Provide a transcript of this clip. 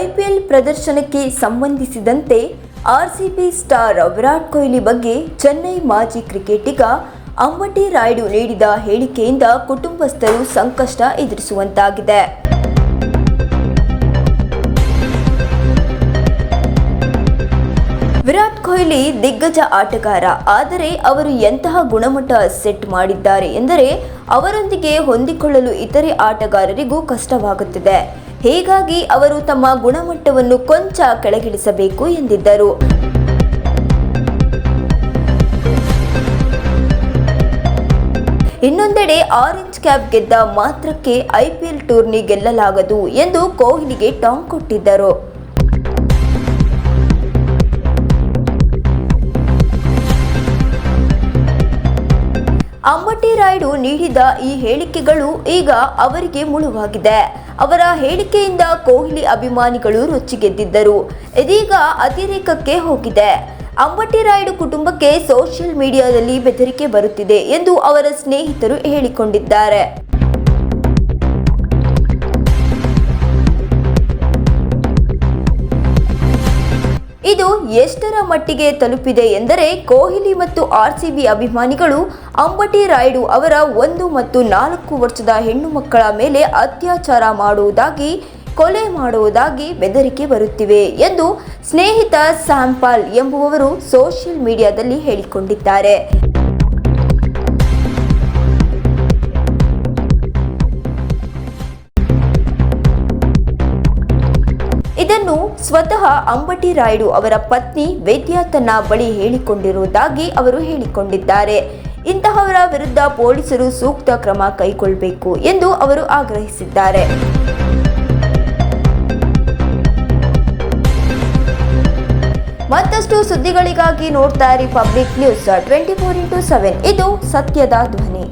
IPL ಪ್ರದರ್ಶನಕ್ಕೆ ಸಂಬಂಧಿಸಿದಂತೆ RCB star Virat Kohli ಬಗ್ಗೆ ಚೆನ್ನೈ ಮಾಜಿ ಕ್ರಿಕೆಟಿಗ ಅಂಬಟಿ ರಾಯ್ಡು ನೀಡಿದ ಹೇಳಿಕೆಯಿಂದ ಕುಟುಂಬಸ್ಥರು ಸಂಕಷ್ಟ ಎದುರಿಸುವಂತಾಗಿದೆ. ವಿರಾಟ್ ಕೊಹ್ಲಿ ದಿಗ್ಗಜ ಆಟಗಾರ, ಆದರೆ ಅವರು ಎಂತಹ ಗುಣಮಟ್ಟ ಸೆಟ್ ಮಾಡಿದ್ದಾರೆ ಎಂದರೆ ಅವರೊಂದಿಗೆ ಹೊಂದಿಕೊಳ್ಳಲು ಇತರೆ ಆಟಗಾರರಿಗೂ ಕಷ್ಟವಾಗುತ್ತಿದೆ. ಹೀಗಾಗಿ ಅವರು ತಮ್ಮ ಗುಣಮಟ್ಟವನ್ನು ಕೊಂಚ ಕೆಳಗಿಳಿಸಬೇಕು ಎಂದಿದ್ದರು. ಇನ್ನೊಂದೆಡೆ ಆರೆಂಜ್ ಕ್ಯಾಪ್ ಗೆದ್ದ ಮಾತ್ರಕ್ಕೆ ಐಪಿಎಲ್ ಟೂರ್ನಿ ಗೆಲ್ಲಲಾಗದು ಎಂದು ಕೊಹ್ಲಿಗೆ ಟಾಂಗ್ ಕೊಟ್ಟಿದ್ದರು. ರಾಯ್ಡು ನೀಡಿದ ಈ ಹೇಳಿಕೆಗಳು ಈಗ ಅವರಿಗೆ ಮುಳುವಾಗಿದೆ. ಅವರ ಹೇಳಿಕೆಯಿಂದ ಕೊಹ್ಲಿ ಅಭಿಮಾನಿಗಳು ರೊಚ್ಚಿಗೆದ್ದಿದ್ದರು. ಇದೀಗ ಅತಿರೇಕಕ್ಕೆ ಹೋಗಿದೆ. ಅಂಬಟಿ ರಾಯ್ಡು ಕುಟುಂಬಕ್ಕೆ ಸೋಷಿಯಲ್ ಮೀಡಿಯಾದಲ್ಲಿ ಬೆದರಿಕೆ ಬರುತ್ತಿದೆ ಎಂದು ಅವರ ಸ್ನೇಹಿತರು ಹೇಳಿಕೊಂಡಿದ್ದಾರೆ. ಎಷ್ಟರ ಮಟ್ಟಿಗೆ ತಲುಪಿದೆ ಎಂದರೆ ಕೊಹ್ಲಿ ಮತ್ತು ಆರ್ಸಿಬಿ ಅಭಿಮಾನಿಗಳು ಅಂಬಟಿ ರಾಯ್ಡು ಅವರ ಒಂದು ಮತ್ತು ನಾಲ್ಕು ವರ್ಷದ ಹೆಣ್ಣು ಮಕ್ಕಳ ಮೇಲೆ ಅತ್ಯಾಚಾರ ಮಾಡುವುದಾಗಿ, ಕೊಲೆ ಮಾಡುವುದಾಗಿ ಬೆದರಿಕೆ ಬರುತ್ತಿವೆ ಎಂದು ಸ್ನೇಹಿತ ಸ್ಯಾಂಪಾಲ್ ಎಂಬುವವರು ಸೋಷಿಯಲ್ ಮೀಡಿಯಾದಲ್ಲಿ ಹೇಳಿಕೊಂಡಿದ್ದಾರೆ. ಇದನ್ನು ಸ್ವತಃ ಅಂಬಟಿ ರಾಯ್ಡು ಅವರ ಪತ್ನಿ ವೇದ್ಯಾ ತನ್ನ ಬಳಿ ಹೇಳಿಕೊಂಡಿರುವುದಾಗಿ ಅವರು ಹೇಳಿಕೊಂಡಿದ್ದಾರೆ. ಇಂತಹವರ ವಿರುದ್ಧ ಪೊಲೀಸರು ಸೂಕ್ತ ಕ್ರಮ ಕೈಗೊಳ್ಳಬೇಕು ಎಂದು ಅವರು ಆಗ್ರಹಿಸಿದ್ದಾರೆ. ಮತ್ತಷ್ಟು ಸುದ್ದಿಗಳಿಗಾಗಿ ನೋಡ್ತಾ ಇರಿ public news twenty four into seven. ಇದು ಸತ್ಯದ ಧ್ವನಿ.